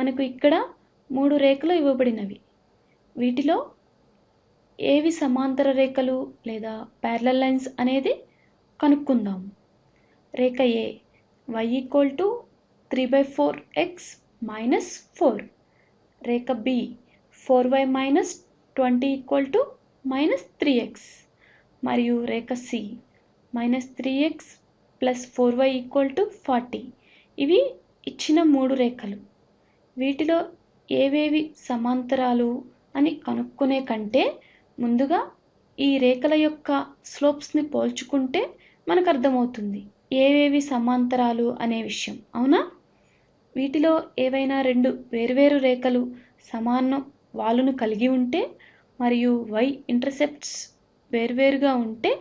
మనకు ఇక్కడ మూడు రేఖలు ఇవ్వబడినవి. వీటిలో ఏవి సమాంతర రేఖలు లేదా ప్యారలల్ లైన్స్ అనేది కనుక్కుందాం. రేఖ A Y equal to three by four X minus four Rekha B four Y minus twenty equal to minus three X మరియు రేఖ C minus three X plus four Y equal to forty ఇవి ఇచ్చిన మూడు రేఖలు. వీటిలో ఏవేవి సమాంతరాలు అని కనుక్కునే కంటే ముందుగా ఈ రేఖల యొక్క స్లోప్స్ని పోల్చుకుంటే మనకు అర్థమవుతుంది ఏవేవి సమాంతరాలు అనే విషయం. అవునా? వీటిలో ఏవైనా రెండు వేర్వేరు రేఖలు సమాన వాలును కలిగి ఉంటే మరియు వై ఇంటర్సెప్ట్స్ వేర్వేరుగా ఉంటే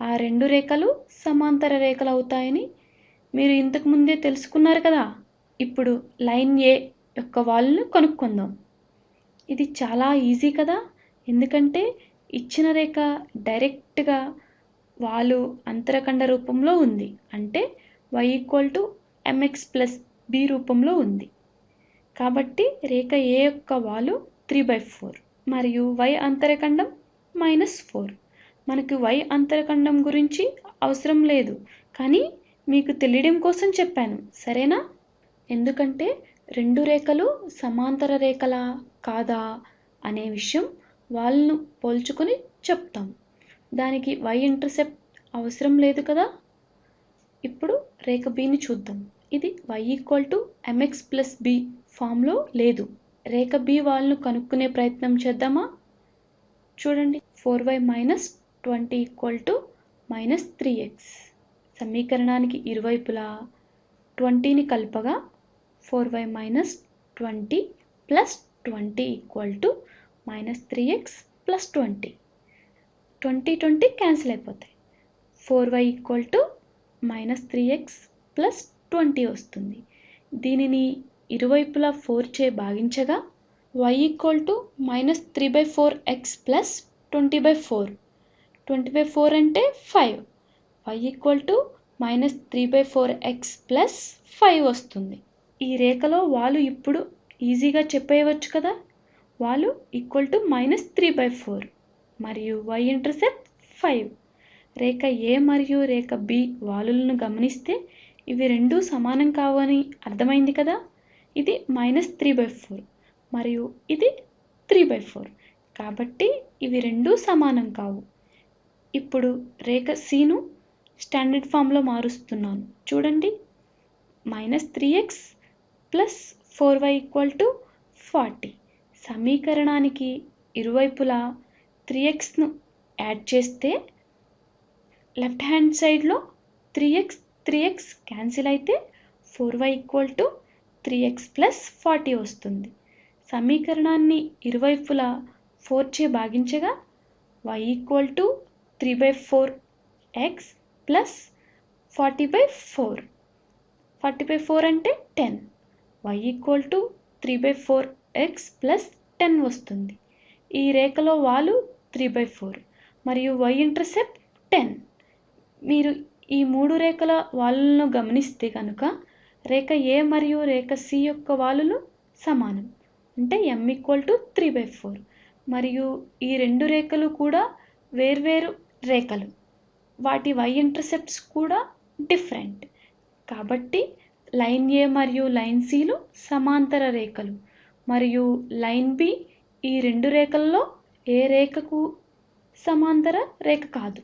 ఆ రెండు రేఖలు సమాంతర రేఖలు అవుతాయని మీరు ఇంతకుముందే తెలుసుకున్నారు కదా. ఇప్పుడు లైన్ ఏ యొక్క వాలును కనుక్కుందాం. ఇది చాలా ఈజీ కదా? ఎందుకంటే ఇచ్చిన రేఖ డైరెక్ట్గా వాలు అంతరఖండ రూపంలో ఉంది. అంటే Y equal to M X plus B రూపంలో ఉంది. కాబట్టి రేఖ ఏ యొక్క వాలు త్రీ బై ఫోర్ మరియు వై అంతరఖండం మైనస్ ఫోర్ మనకు వై అంతరఖండం గురించి అవసరం లేదు. కానీ మీకు తెలియడం కోసం చెప్పాను. సరేనా? ఎందుకంటే రెండు రేఖలు సమాంతర రేఖలా కాదా అనే విషయం వాళ్ళను పోల్చుకొని చెప్తాం. దానికి వై ఇంటర్సెప్ట్ అవసరం లేదు కదా? ఇప్పుడు రేఖ బిని చూద్దాం. ఇది Y equal to M X plus B ఫామ్లో లేదు. రేఖ బి వాళ్ళను కనుక్కునే ప్రయత్నం చేద్దామా? చూడండి. Four Y minus twenty equal to minus three X సమీకరణానికి ఇరువైపులా ట్వంటీని కలపగా four Y minus twenty plus twenty equal to minus three X plus twenty. Twenty twenty cancel అయిపోతాయి. Four Y equal to minus three X plus twenty వస్తుంది. దీనిని ఇరువైపులా four చే భాగించగా Y equal to minus three by four X plus twenty by four. Twenty by four అంటే five. Y equal to minus three by four X plus five వస్తుంది. ఈ రేఖలో వాలు ఇప్పుడు ఈజీగా చెప్పేయవచ్చు కదా? వాలు equal to minus three by four మరియు వై ఇంటర్సెప్ట్ ఫైవ్ రేఖ ఏ మరియు రేఖ బి వాలులను గమనిస్తే ఇవి రెండూ సమానం కావని అర్థమైంది కదా? ఇది మైనస్ త్రీ బై ఫోర్ మరియు ఇది త్రీ బై ఫోర్ కాబట్టి ఇవి రెండూ సమానం కావు. ఇప్పుడు రేఖ సీను స్టాండర్డ్ ఫామ్లో మారుస్తున్నాను. చూడండి. Minus three X plus four Y equal to forty సమీకరణానికి ఇరువైపులా త్రీ ఎక్స్ను యాడ్ చేస్తే లెఫ్ట్ హ్యాండ్ సైడ్లో three X three X cancel అయితే four Y equal to three X plus forty వస్తుంది. సమీకరణాన్ని ఇరువైపులా ఫోర్ చే భాగించగా Y equal to three by four X plus forty by four forty by four అంటే ten Y equal to three by four X plus ten వస్తుంది. ఈ రేఖలో వాలు three by four మరియు వై ఇంటర్సెప్ట్ టెన్ మీరు ఈ మూడు రేఖల వాలులను గమనిస్తే కనుక రేఖ ఏ మరియు రేఖ సి యొక్క వాలులు సమానం. అంటే m equal to three by four మరియు ఈ రెండు రేఖలు కూడా వేర్వేరు రేఖలు. వాటి వై ఇంటర్సెప్ట్స్ కూడా డిఫరెంట్ కాబట్టి లైన్ ఏ మరియు లైన్ సిలు సమాంతర రేఖలు. మరియు లైన్ బి ఈ రెండు రేఖల్లో ఏ రేఖకు సమాంతర రేఖ కాదు.